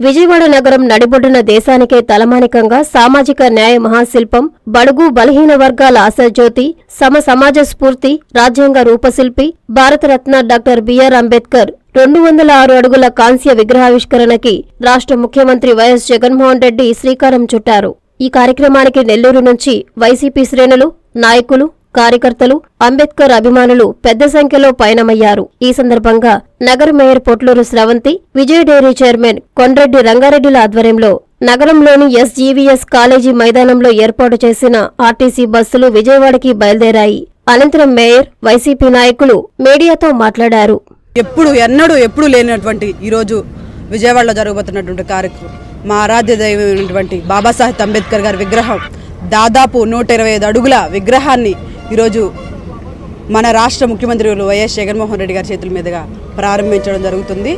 విజయవాడ నగరం నడిబొడ్డున దేశానికే తలమానికంగా సామాజిక న్యాయ మహాశిల్పం బడుగు బలహీన వర్గాల ఆశాజ్యోతి సమ సమాజ స్ఫూర్తి రాజ్యాంగ రూపశిల్పి Bharat Ratna doctor B R Ambedkar రెండు వందల ఆరు అడుగుల కాంస్య విగ్రహావిష్కరణకి రాష్ట్ర ముఖ్యమంత్రి వైఎస్ జగన్మోహన్ రెడ్డి శ్రీకారం చుట్టారు. ఈ కార్యక్రమానికి నెల్లూరు నుంచి వైసీపీ శ్రేణులు నాయకులు కార్యకర్తలు అంబేద్కర్ అభిమానులు పెద్ద సంఖ్యలో పయనమయ్యారు. ఈ సందర్భంగా నగర mayor Potluru Sravanthi Vijaya dairy chairman Kondreddy రంగారెడ్డిల ఆధ్వర్యంలో నగరంలోని ఎస్జీవీఎస్ కాలేజీ మైదానంలో ఏర్పాటు చేసిన ఆర్టీసీ బస్సులు విజయవాడకి బయలుదేరాయి. అనంతరం మేయర్ వైసీపీ నాయకులు మీడియాతో మాట్లాడారు. ఎప్పుడు ఎన్నడూ ఎప్పుడు లేనటువంటి ఈరోజు విజయవాడలో జరగబోతున్నటువంటి కార్యక్రమం మా ఆరాధ్య దైవమైనటువంటి బాబాసాహెబ్ అంబేద్కర్ గారి విగ్రహం దాదాపు నూట ఇరవై ఐదు అడుగుల విగ్రహాన్ని ఈరోజు మన రాష్ట్ర ముఖ్యమంత్రి వైఎస్ జగన్మోహన్ రెడ్డి గారి చేతుల మీదుగా ప్రారంభించడం జరుగుతుంది.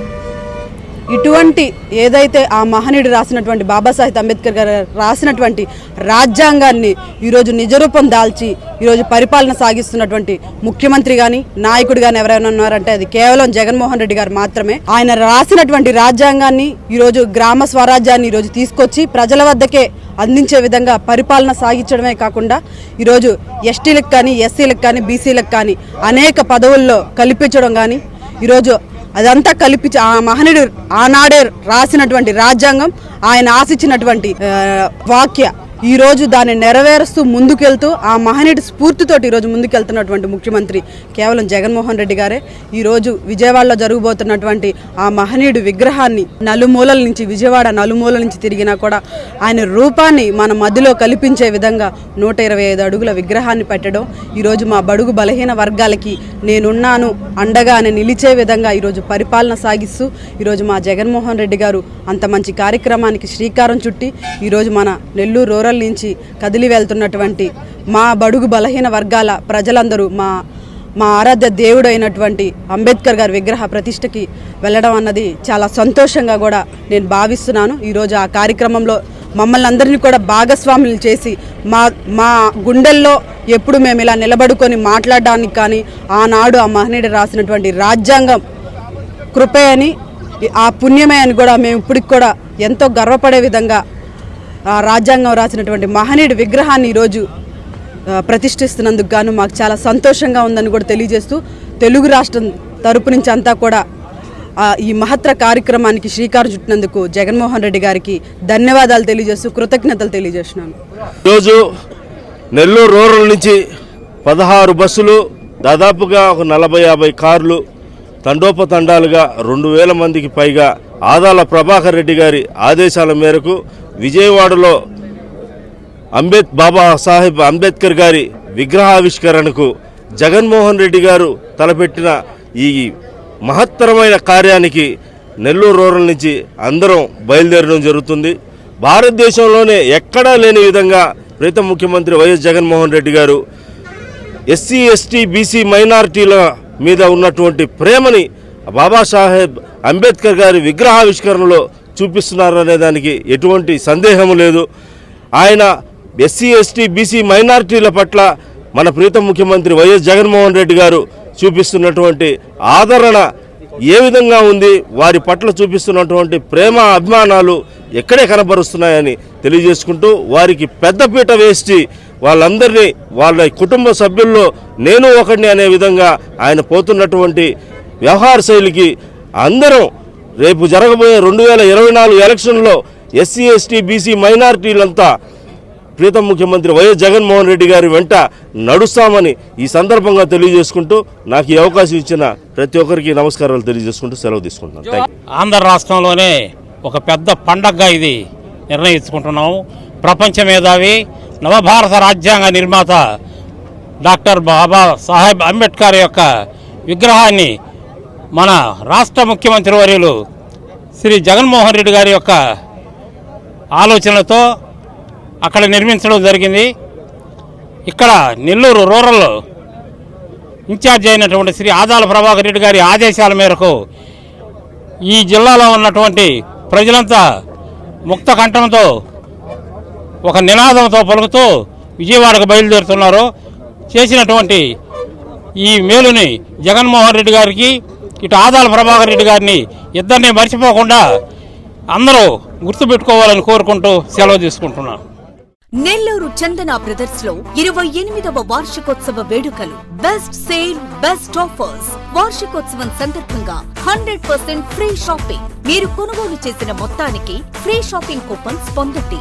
ఇటువంటి ఏదైతే ఆ మహనీయుడు రాసినటువంటి బాబాసాహెబ్ అంబేద్కర్ గారు రాసినటువంటి రాజ్యాంగాన్ని ఈరోజు నిజరూపం దాల్చి ఈరోజు పరిపాలన సాగిస్తున్నటువంటి ముఖ్యమంత్రి కానీ నాయకుడు కానీ ఎవరైనా ఉన్నారంటే అది కేవలం జగన్మోహన్ రెడ్డి గారు మాత్రమే. ఆయన రాసినటువంటి రాజ్యాంగాన్ని ఈరోజు గ్రామ స్వరాజ్యాన్ని ఈరోజు తీసుకొచ్చి ప్రజల వద్దకే అందించే విధంగా పరిపాలన సాగించడమే కాకుండా ఈరోజు ఎస్టీలకు కానీ ఎస్సీలకు కానీ బీసీలకు కానీ అనేక పదవుల్లో కల్పించడం కానీ ఈరోజు అదంతా కలిపి ఆ మహనీయుడు ఆనాడే రాసినటువంటి రాజ్యాంగం ఆయన ఆశించినటువంటి వాక్య ఈ రోజు దాన్ని నెరవేరుస్తూ ముందుకెళ్తూ ఆ మహనీయుడి స్ఫూర్తితోటి ఈరోజు ముందుకెళ్తున్నటువంటి ముఖ్యమంత్రి కేవలం జగన్మోహన్ రెడ్డి గారే. ఈరోజు విజయవాడలో జరగబోతున్నటువంటి ఆ మహనీయుడి విగ్రహాన్ని నలుమూలల నుంచి విజయవాడ నలుమూలల నుంచి తిరిగినా కూడా ఆయన రూపాన్ని మన మధ్యలో కల్పించే విధంగా నూట ఇరవై ఐదు అడుగుల విగ్రహాన్ని పెట్టడం ఈరోజు మా బడుగు బలహీన వర్గాలకి నేనున్నాను అండగా అని నిలిచే విధంగా ఈరోజు పరిపాలన సాగిస్తూ ఈరోజు మా జగన్మోహన్ రెడ్డి గారు అంత మంచి కార్యక్రమానికి శ్రీకారం చుట్టి ఈరోజు మన నెల్లూరు రూరల్ నుంచి కదిలి వెళ్తున్నటువంటి మా బడుగు బలహీన వర్గాల ప్రజలందరూ మా మా ఆరాధ్య దేవుడు అయినటువంటి అంబేద్కర్ గారి విగ్రహ ప్రతిష్టకి వెళ్ళడం అన్నది చాలా సంతోషంగా కూడా నేను భావిస్తున్నాను. ఈరోజు ఆ కార్యక్రమంలో మమ్మల్ని అందరినీ కూడా భాగస్వాములు చేసి మా మా గుండెల్లో ఎప్పుడు మేము ఇలా నిలబడుకొని మాట్లాడడానికి కానీ ఆనాడు ఆ మహనీయుడు రాసినటువంటి రాజ్యాంగం కృపే అని ఆ పుణ్యమే అని కూడా మేము ఇప్పటికి కూడా ఎంతో గర్వపడే విధంగా రాజ్యాంగం రాసినటువంటి మహనీయుడి విగ్రహాన్ని ఈరోజు ప్రతిష్ఠిస్తున్నందుకు గాను మాకు చాలా సంతోషంగా ఉందని కూడా తెలియజేస్తూ తెలుగు రాష్ట్రం తరపు నుంచి అంతా కూడా ఈ మహత్తర కార్యక్రమానికి శ్రీకారం చుట్టినందుకు జగన్మోహన్ రెడ్డి గారికి ధన్యవాదాలు తెలియజేస్తూ కృతజ్ఞతలు తెలియజేస్తున్నాను. ఈరోజు నెల్లూరు రూరల్ నుంచి పదహారు బస్సులు దాదాపుగా ఒక నలభై యాభై కార్లు తండోపతండాలుగా రెండు వేల మందికి పైగా ఆదాల ప్రభాకర్ రెడ్డి గారి ఆదేశాల మేరకు విజయవాడలో అంబేద్ బాబా సాహెబ్ అంబేద్కర్ గారి విగ్రహావిష్కరణకు జగన్మోహన్ రెడ్డి గారు తలపెట్టిన ఈ మహత్తరమైన కార్యానికి నెల్లూరు రూరల్ నుంచి అందరం బయలుదేరడం జరుగుతుంది. భారతదేశంలోనే ఎక్కడా లేని విధంగా ప్రీతం ముఖ్యమంత్రి వైఎస్ జగన్మోహన్ రెడ్డి గారు ఎస్సీ ఎస్టీ బీసీ మైనారిటీల మీద ఉన్నటువంటి ప్రేమని బాబాసాహెబ్ అంబేద్కర్ గారి విగ్రహావిష్కరణలో చూపిస్తున్నారనే దానికి ఎటువంటి సందేహము లేదు. ఆయన ఎస్సీ ఎస్టీ బీసీ మైనారిటీల పట్ల మన ప్రీతం ముఖ్యమంత్రి వైఎస్ జగన్మోహన్ రెడ్డి గారు చూపిస్తున్నటువంటి ఆదరణ ఏ విధంగా ఉంది? వారి పట్ల చూపిస్తున్నటువంటి ప్రేమ అభిమానాలు ఎక్కడే కనబరుస్తున్నాయని తెలియజేసుకుంటూ వారికి పెద్దపీట వేసి వాళ్ళందరినీ వాళ్ళ కుటుంబ సభ్యుల్లో నేను ఒకడిని అనే విధంగా ఆయన పోతున్నటువంటి వ్యవహార శైలికి అందరం రేపు జరగబోయే రెండు వేల ఇరవై నాలుగు ఎలక్షన్లో ఎస్సీ ఎస్టీ బీసీ మైనారిటీలంతా ప్రీతం ముఖ్యమంత్రి వైఎస్ జగన్మోహన్ రెడ్డి గారి వెంట నడుస్తామని ఈ సందర్భంగా తెలియజేసుకుంటూ నాకు ఈ అవకాశం ఇచ్చిన ప్రతి ఒక్కరికి నమస్కారాలు తెలియజేసుకుంటూ సెలవు తీసుకుంటున్నాను. ఆంధ్ర రాష్ట్రంలోనే ఒక పెద్ద పండగగా ఇది నిర్ణయించుకుంటున్నాము. ప్రపంచ మేధావి నవభారత రాజ్యాంగ నిర్మాత డాక్టర్ బాబా సాహెబ్ అంబేద్కర్ యొక్క విగ్రహాన్ని మన రాష్ట్ర ముఖ్యమంత్రి వర్యులు శ్రీ జగన్మోహన్ రెడ్డి గారి యొక్క ఆలోచనలతో అక్కడ నిర్మించడం జరిగింది. ఇక్కడ నెల్లూరు రూరల్ ఇన్ఛార్జ్ అయినటువంటి శ్రీ ఆదాల ప్రభాకర్ రెడ్డి గారి ఆదేశాల మేరకు ఈ జిల్లాలో ఉన్నటువంటి ప్రజలంతా ముక్త కంఠంతో ఒక నినాదంతో పలుకుతూ విజయవాడకు బయలుదేరుతున్నారు. చేసినటువంటి ఈ మేలుని జగన్మోహన్ రెడ్డి గారికి ఇటు ఆదాల ప్రభాకర్ రెడ్డి గారిని ఇద్దరిని మర్చిపోకుండా అందరూ గుర్తుపెట్టుకోవాలని కోరుకుంటూ సెలవు తీసుకుంటున్నాను. నెల్లూరు చందన బ్రదర్స్లో ఇరవై ఎనిమిదవ వార్షికోత్సవ వేడుకలు. Best sale best offers. వార్షికోత్సవం సందర్భంగా హండ్రెడ్ పర్సెంట్ ఫ్రీ షాపింగ్. మీరు కొనుగోలు చేసిన మొత్తానికి ఫ్రీ షాపింగ్ కూపన్స్ పొందండి.